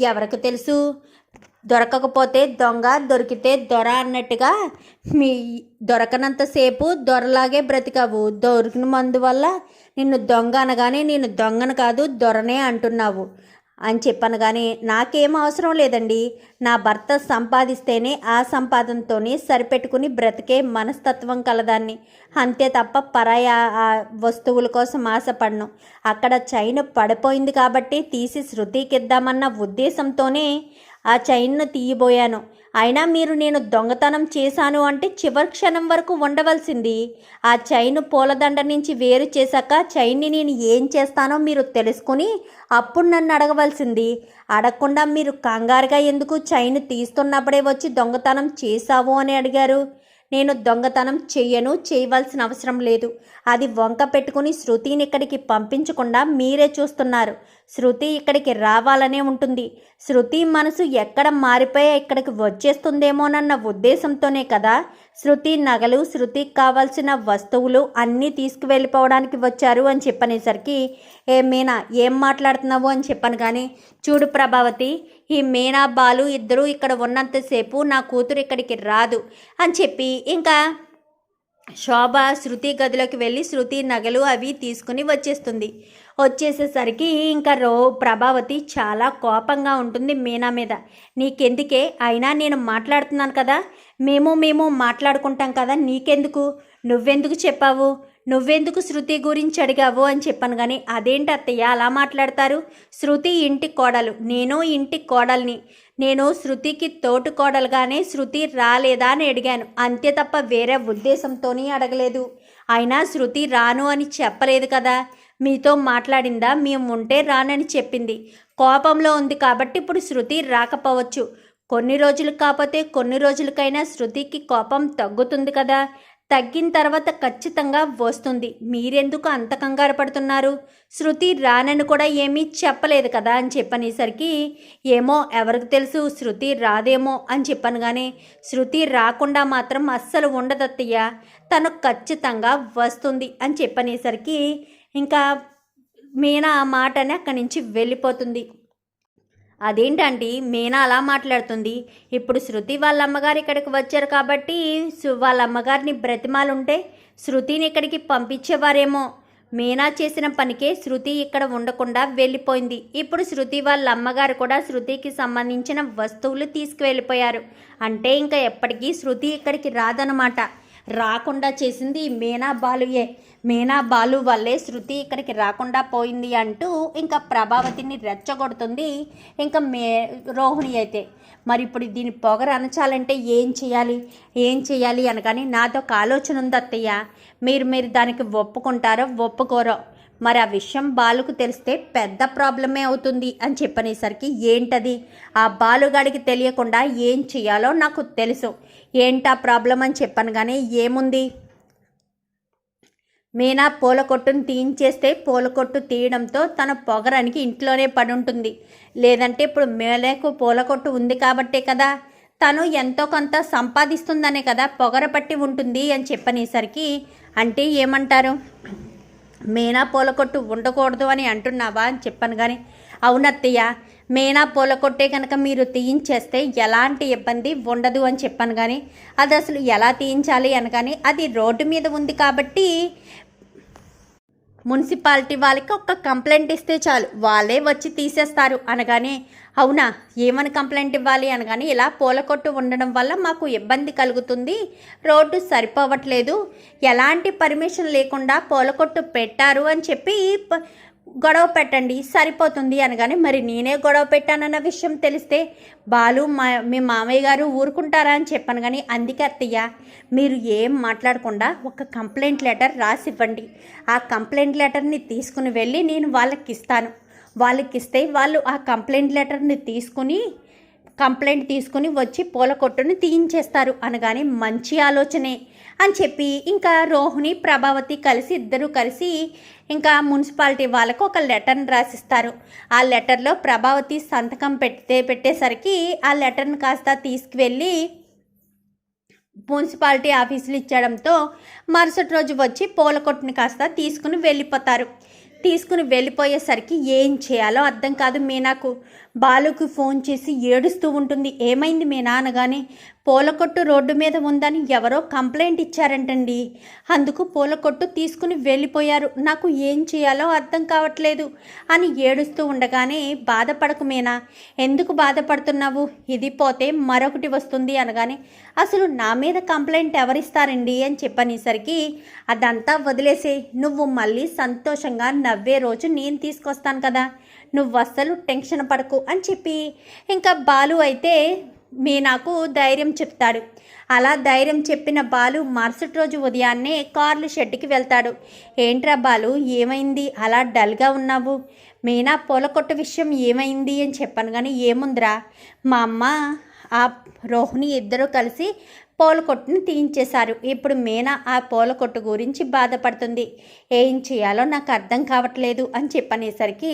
ఎవరికి తెలుసు? దొరకకపోతే దొంగ దొరికితే దొర అన్నట్టుగా మీ దొరకనంతసేపు దొరలాగే బ్రతికావు. దొరికిన మందు వల్ల నిన్ను దొంగ అనగానే నేను దొంగను కాదు దొరనే అంటున్నావు. అని చెప్పాను కానీ నాకేం అవసరం లేదండి. నా భర్త సంపాదిస్తేనే ఆ సంపాదనతోనే సరిపెట్టుకుని బ్రతికే మనస్తత్వం కలదాన్ని. అంతే తప్ప పరాయ ఆ వస్తువుల కోసం ఆశపడను. అక్కడ చైన్ పడిపోయింది కాబట్టి తీసి శృతికిద్దామన్న ఉద్దేశంతోనే ఆ చైన్ను తీయబోయాను. అయినా మీరు నేను దొంగతనం చేశాను అంటే చివరి క్షణం వరకు ఉండవలసింది. ఆ చైన్ పూలదండ నుంచి వేరు చేశాక చైన్ని నేను ఏం చేస్తానో మీరు తెలుసుకుని అప్పుడు నన్ను అడగవలసింది. అడగకుండా మీరు కంగారుగా ఎందుకు చైన్ తీస్తున్నప్పుడే వచ్చి దొంగతనం చేశావు అని అడిగారు. నేను దొంగతనం చెయ్యను చేయవలసిన అవసరం లేదు. అది వంక పెట్టుకుని శృతిని ఇక్కడికి పంపించకుండా మీరే చూస్తున్నారు. శృతి ఇక్కడికి రావాలనే ఉంటుంది. శృతి మనసు ఎక్కడ మారిపోయా ఇక్కడికి వచ్చేస్తుందేమోనన్న ఉద్దేశంతోనే కదా శృతి నగలు శృతికి కావాల్సిన వస్తువులు అన్నీ తీసుకువెళ్ళిపోవడానికి వచ్చారు అని చెప్పనేసరికి ఏ మీనా ఏం మాట్లాడుతున్నావు అని చెప్పాను కానీ చూడు ప్రభావతి ఈ మీనా బాలు ఇద్దరూ ఇక్కడ ఉన్నంతసేపు నా కూతురు ఇక్కడికి రాదు అని చెప్పి ఇంకా శోభ శృతి గదిలోకి వెళ్ళి శృతి నగలు అవి తీసుకుని వచ్చేస్తుంది. వచ్చేసేసరికి ఇంకా రో ప్రభావతి చాలా కోపంగా ఉంటుంది మీనా మీద. నీకెందుకే? అయినా నేను మాట్లాడుతున్నాను కదా. మేము మేము మాట్లాడుకుంటాం కదా. నీకెందుకు? నువ్వెందుకు చెప్పావు? నువ్వెందుకు శృతి గురించి అడిగావు అని చెప్పాను కానీ అదేంటి అత్తయ్య? అలా మాట్లాడతారు. శృతి ఇంటి కోడలు. నేను ఇంటి కోడల్ని. నేను శృతికి తోటు కోడలుగానే శృతి రాలేదా అని అడిగాను. అంతే తప్ప వేరే ఉద్దేశంతోనే అడగలేదు. అయినా శృతి రాను అని చెప్పలేదు కదా. మీతో మాట్లాడిందా? మేము ఉంటే రానని చెప్పింది. కోపంలో ఉంది కాబట్టి ఇప్పుడు శృతి రాకపోవచ్చు. కొన్ని రోజులు కాకపోతే కొన్ని రోజులకైనా శృతికి కోపం తగ్గుతుంది కదా. తగ్గిన తర్వాత ఖచ్చితంగా వస్తుంది. మీరెందుకు అంత కంగారు పడుతున్నారు? శృతి రానని కూడా ఏమీ చెప్పలేదు కదా అని చెప్పనేసరికి ఏమో ఎవరికి తెలుసు శృతి రాదేమో అని చెప్పాను కానీ శృతి రాకుండా మాత్రం అస్సలు ఉండదత్తయ్య తను ఖచ్చితంగా వస్తుంది అని చెప్పనేసరికి ఇంకా మీనా ఆ మాటని అక్కడి నుంచి వెళ్ళిపోతుంది. అదేంటండి మీనా అలా మాట్లాడుతుంది. ఇప్పుడు శృతి వాళ్ళ అమ్మగారు ఇక్కడికి వచ్చారు కాబట్టి వాళ్ళ అమ్మగారిని బ్రతిమాలుంటే శృతిని ఇక్కడికి పంపించేవారేమో. మీనా చేసిన పనికే శృతి ఇక్కడ ఉండకుండా వెళ్ళిపోయింది. ఇప్పుడు శృతి వాళ్ళ అమ్మగారు కూడా శృతికి సంబంధించిన వస్తువులు తీసుకువెళ్ళిపోయారు. అంటే ఇంకా ఎప్పటికీ శృతి ఇక్కడికి రాదనమాట రాకుండా చేసింది మీనా బాలుయే మీనా బాలు వల్లే శృతి ఇక్కడికి రాకుండా పోయింది అంటూ ఇంకా ప్రభావతిని రెచ్చగొడుతుంది ఇంకా మే రోహిణి అయితే. మరి ఇప్పుడు దీని పొగరు అనచాలంటే ఏం చేయాలి? ఏం చేయాలి అనగానే నాదొక ఆలోచన ఉంది అత్తయ్య మీరు మీరు దానికి ఒప్పుకుంటారో ఒప్పుకోరో. మరి ఆ విషయం బాలుకు తెలిస్తే పెద్ద ప్రాబ్లమే అవుతుంది అని చెప్పనేసరికి ఏంటది? ఆ బాలుగాడికి తెలియకుండా ఏం చేయాలో నాకు తెలుసు. ఏంటా ప్రాబ్లం అని చెప్పాను కానీ ఏముంది? మీనా పూల కొట్టును తీయించేస్తే పూలకొట్టు తీయడంతో తన పొగరానికి ఇంట్లోనే పడి ఉంటుంది లేదంటే ఇప్పుడు మేలకు పూల కొట్టు ఉంది కాబట్టే కదా? తను ఎంతో కొంత సంపాదిస్తుందనే కదా పొగర పట్టి ఉంటుంది అని చెప్పనేసరికి అంటే ఏమంటారు? మీనా పూల కొట్టు ఉండకూడదు అని అంటున్నావా అని చెప్పాను కానీ అవునత్తయ్య మీనా పూల కొట్టే కనుక మీరు తీయించేస్తే ఎలాంటి ఇబ్బంది ఉండదు అని చెప్పాను కానీ అది అసలు ఎలా తీయించాలి అనగానే అది రోడ్డు మీద ఉంది కాబట్టి మున్సిపాలిటీ వాళ్ళకి ఒక కంప్లైంట్ ఇస్తే చాలు. వాళ్ళే వచ్చి తీసేస్తారు. అనగానే అవునా ఏమని కంప్లైంట్ ఇవ్వాలి? అనగానే ఇలా పూల కొట్టు ఉండడం వల్ల మాకు ఇబ్బంది కలుగుతుంది. రోడ్డు సరిపోవట్లేదు. ఎలాంటి పర్మిషన్ లేకుండా పూల కొట్టు పెట్టారు అని చెప్పి గొడవ పెట్టండి సరిపోతుంది అనగానే మరి నేనే గొడవ పెట్టానన్న విషయం తెలిస్తే బాలు మా మీ మామయ్య గారు ఊరుకుంటారా? అని చెప్పాను కానీ అందుకే అత్తయ్య మీరు ఏం మాట్లాడకుండా ఒక కంప్లైంట్ లెటర్ రాసి ఇవ్వండి ఆ కంప్లైంట్ లెటర్ని తీసుకుని వెళ్ళి నేను వాళ్ళకి ఇస్తాను వాళ్ళకి ఇస్తే వాళ్ళు ఆ కంప్లైంట్ లెటర్ని తీసుకుని కంప్లైంట్ తీసుకుని వచ్చి పూల కొట్టును తీయించేస్తారు అనగానే మంచి ఆలోచనే అని చెప్పి ఇంకా రోహిణి ప్రభావతి కలిసి ఇద్దరు కలిసి ఇంకా మున్సిపాలిటీ వాళ్ళకు ఒక లెటర్ని రాసిస్తారు. ఆ లెటర్లో ప్రభావతి సంతకం పెడితే పెట్టేసరికి ఆ లెటర్ని కాస్త తీసుకువెళ్ళి మున్సిపాలిటీ ఆఫీసులు ఇచ్చడంతో మరుసటి రోజు వచ్చి పూల కొట్టుని కాస్త తీసుకుని వెళ్ళిపోతారు. తీసుకుని వెళ్ళిపోయేసరికి ఏం చేయాలో అర్థం కాదు మీనాకు. బాలుకి ఫోన్ చేసి ఏడుస్తూ ఉంటుంది. ఏమైంది మీ అనగానే పూలకొట్టు రోడ్డు మీద ఉందని ఎవరో కంప్లైంట్ ఇచ్చారంటండి. అందుకు పూలకొట్టు తీసుకుని వెళ్ళిపోయారు. నాకు ఏం చేయాలో అర్థం కావట్లేదు అని ఏడుస్తూ ఉండగానే బాధపడకు మీనా. ఎందుకు బాధపడుతున్నావు? ఇది పోతే మరొకటి వస్తుంది అనగానే అసలు నా మీద కంప్లైంట్ ఎవరిస్తారండి అని చెప్పనేసరికి అదంతా వదిలేసే నువ్వు మళ్ళీ సంతోషంగా నవ్వే రోజు నేను తీసుకొస్తాను కదా. నువ్వు అస్సలు టెన్షన్ పడకు అని చెప్పి. ఇంకా బాలు అయితే మీనాకు ధైర్యం చెప్తాడు. అలా ధైర్యం చెప్పిన బాలు మరుసటి రోజు ఉదయాన్నే కార్లు షెడ్కి వెళ్తాడు. ఏంట్రా బాలు ఏమైంది? అలా డల్గా ఉన్నావు? మీనా పూలకొట్ట విషయం ఏమైంది అని చెప్పాను కానీ ఏముందిరా? మా అమ్మ ఆ రోహిణి ఇద్దరూ కలిసి పూలకొట్టును తీయించేశారు. ఇప్పుడు మీనా ఆ పూల కొట్టు గురించి బాధపడుతుంది. ఏం చేయాలో నాకు అర్థం కావట్లేదు అని చెప్పనేసరికి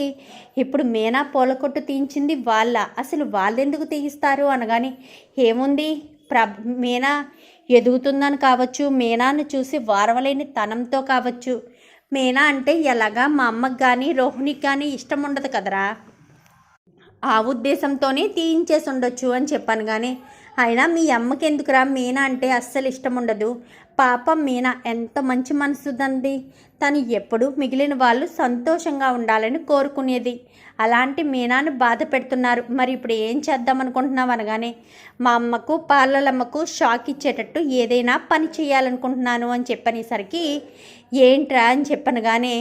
ఇప్పుడు మీనా పూల కొట్టు తీయించింది వాళ్ళ. అసలు వాళ్ళెందుకు తీయిస్తారు అనగాని ఏముంది? ప్ర మీనా ఎదుగుతుందని కావచ్చు మీనాను చూసి వారవలేని తనంతో కావచ్చు. మీనా అంటే ఎలాగా మా అమ్మకి కానీ రోహిణికి కానీ ఇష్టం ఉండదు కదరా? ఆ ఉద్దేశంతోనే తీయించేసి ఉండొచ్చు అని చెప్పాను కానీ అయినా మీ అమ్మకి ఎందుకురా మీనా అంటే అస్సలు ఇష్టం ఉండదు పాపం మీనా ఎంత మంచి మనసుదండి. తను ఎప్పుడూ మిగిలిన వాళ్ళు సంతోషంగా ఉండాలని కోరుకునేది. అలాంటి మీనాను బాధ పెడుతున్నారు. మరి ఇప్పుడు ఏం చేద్దాం అనుకుంటున్నావు అనగానే మా అమ్మకు పార్లలమ్మకు షాక్ ఇచ్చేటట్టు ఏదైనా పని చేయాలనుకుంటున్నాను అని చెప్పనేసరికి ఏంట్రా అని చెప్పనగానే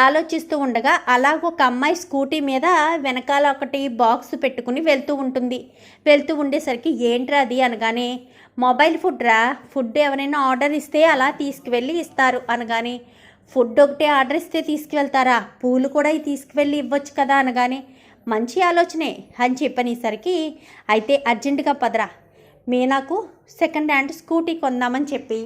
ఆలోచిస్తూ ఉండగా అలాగ ఒక అమ్మాయి స్కూటీ మీద వెనకాల ఒకటి బాక్స్ పెట్టుకుని వెళ్తూ ఉంటుంది. వెళ్తూ ఉండేసరికి ఏంట్రా అది అనగానే మొబైల్ ఫుడ్ రా ఫుడ్ ఎవరైనా ఆర్డర్ ఇస్తే అలా తీసుకువెళ్ళి ఇస్తారు అనగానే ఫుడ్ ఒకటే ఆర్డర్ ఇస్తే తీసుకువెళ్తారా? పూలు కూడా తీసుకువెళ్ళి ఇవ్వచ్చు కదా అనగానే మంచి ఆలోచనే అని చెప్పనేసరికి అయితే అర్జెంటుగా పదరా. మీనాకు సెకండ్ హ్యాండ్ స్కూటీ కొందామని చెప్పి.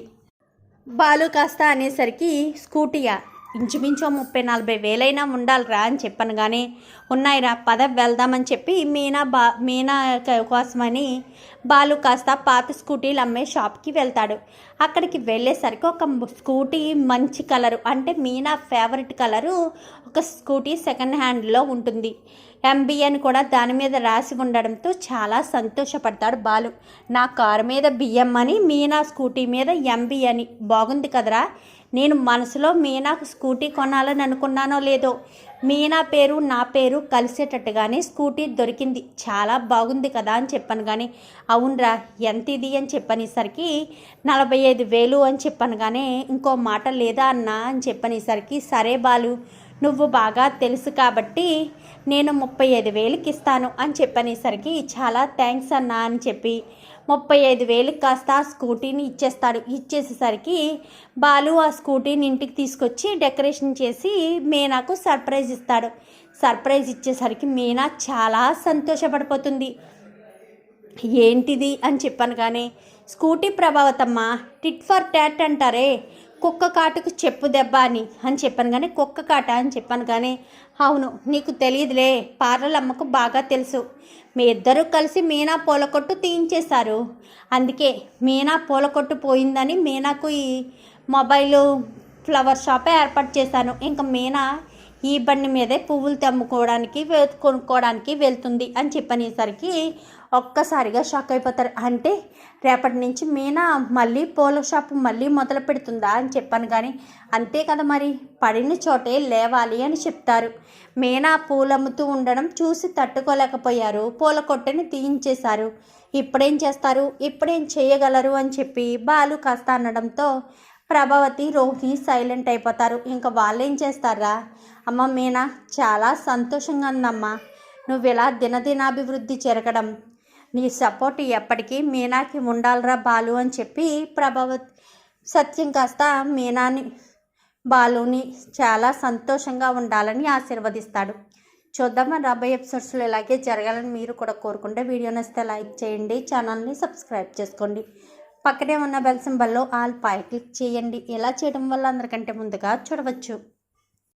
బాలు కాస్త అనేసరికి స్కూటీయా? ఇంచుమించు ముప్పై నలభై వేలైనా ఉండాలిరా అని చెప్పాను కానీ ఉన్నాయిరా పద వెళ్దామని చెప్పి మీనా బా మీనా కోసమని బాలు కాస్త పాత స్కూటీలు అమ్మే షాప్కి వెళ్తాడు. అక్కడికి వెళ్ళేసరికి ఒక స్కూటీ మంచి కలరు అంటే మీనా ఫేవరెట్ కలరు ఒక స్కూటీ సెకండ్ హ్యాండ్లో ఉంటుంది. ఎంబీ అని కూడా దాని మీద రాసి ఉండడంతో చాలా సంతోషపడతాడు బాలు. నా కారు మీద బియ్యం అని మీనా స్కూటీ మీద ఎంబీ అని బాగుంది కదరా నేను మనసులో మీనాకు స్కూటీ కొనాలని అనుకున్నానో లేదో మీనా పేరు నా పేరు కలిసేటట్టుగానే స్కూటీ దొరికింది. చాలా బాగుంది కదా అని చెప్పాను కానీ అవునరా ఎంత ఇది అని చెప్పనేసరికి నలభై ఐదు వేలు అని చెప్పాను కానీ ఇంకో మాట లేదా అన్నా అని చెప్పనేసరికి సరే బాలు నువ్వు బాగా తెలుసు కాబట్టి నేను ముప్పై ఐదు వేలకి ఇస్తాను అని చెప్పనేసరికి చాలా థ్యాంక్స్ అన్నా అని చెప్పి ముప్పై ఐదు వేలకు కాస్త ఆ స్కూటీని ఇచ్చేస్తాడు. ఇచ్చేసేసరికి బాలు ఆ స్కూటీని ఇంటికి తీసుకొచ్చి డెకరేషన్ చేసి మీనాకు సర్ప్రైజ్ ఇస్తాడు. సర్ప్రైజ్ ఇచ్చేసరికి మీనా చాలా సంతోషపడిపోతుంది. ఏంటిది? అని చెప్పాను కానీ scooty Prabhavatamma tit for tat అంటారే. కుక్క కాటుకు చెప్పు దెబ్బ అని అని చెప్పాను కానీ కుక్క కాట అని చెప్పాను కానీ అవును నీకు తెలియదులే పార్లమ్మకు అమ్మకు బాగా తెలుసు. మీ ఇద్దరూ కలిసి మీనా పూలకొట్టు తీయించేశారు. అందుకే మీనా పూలకొట్టు పోయిందని మీనాకు ఈ మొబైల్ ఫ్లవర్ షాపే ఏర్పాటు చేశాను. ఇంకా మీనా ఈ బండి మీదే పువ్వులు తెమ్ముకోవడానికి కొనుక్కోవడానికి వెళ్తుంది అని చెప్పనేసరికి ఒక్కసారిగా షాక్ అయిపోతారు. అంటే రేపటి నుంచి మీనా మళ్ళీ పూల షాప్ మళ్ళీ మొదలు పెడుతుందా అని చెప్పాను కానీ అంతే కదా మరి పడిన చోటే లేవాలి అని చెప్తారు. మీనా పూలమ్ముతూ ఉండడం చూసి తట్టుకోలేకపోయారు. పూల కొట్టని తీయించేశారు. ఇప్పుడేం చేస్తారు? ఇప్పుడేం చేయగలరు? అని చెప్పి బాలు కాస్త అనడంతో ప్రభావతి రోహిణి సైలెంట్ అయిపోతారు. ఇంకా వాళ్ళు ఏం చేస్తారా? అమ్మ మీనా చాలా సంతోషంగా ఉందమ్మా నువ్వు ఇలా దినదినాభివృద్ధి జరగడం నీ సపోర్ట్ ఎప్పటికీ మీనాకి ఉండాలరా బాలు అని చెప్పి ప్రభావత్ సత్యం కాస్త మీనాని బాలుని చాలా సంతోషంగా ఉండాలని ఆశీర్వదిస్తాడు. చూద్దామా రాబోయే ఎపిసోడ్స్లో ఇలాగే జరగాలని మీరు కూడా కోరుకుంటే వీడియో నచ్చితే లైక్ చేయండి ఛానల్ని సబ్స్క్రైబ్ చేసుకోండి. పక్కనే ఉన్న బెల్ సింబల్లో ఆల్ పై క్లిక్ చేయండి. ఇలా చేయడం వల్ల అందరికంటే ముందుగా చూడవచ్చు.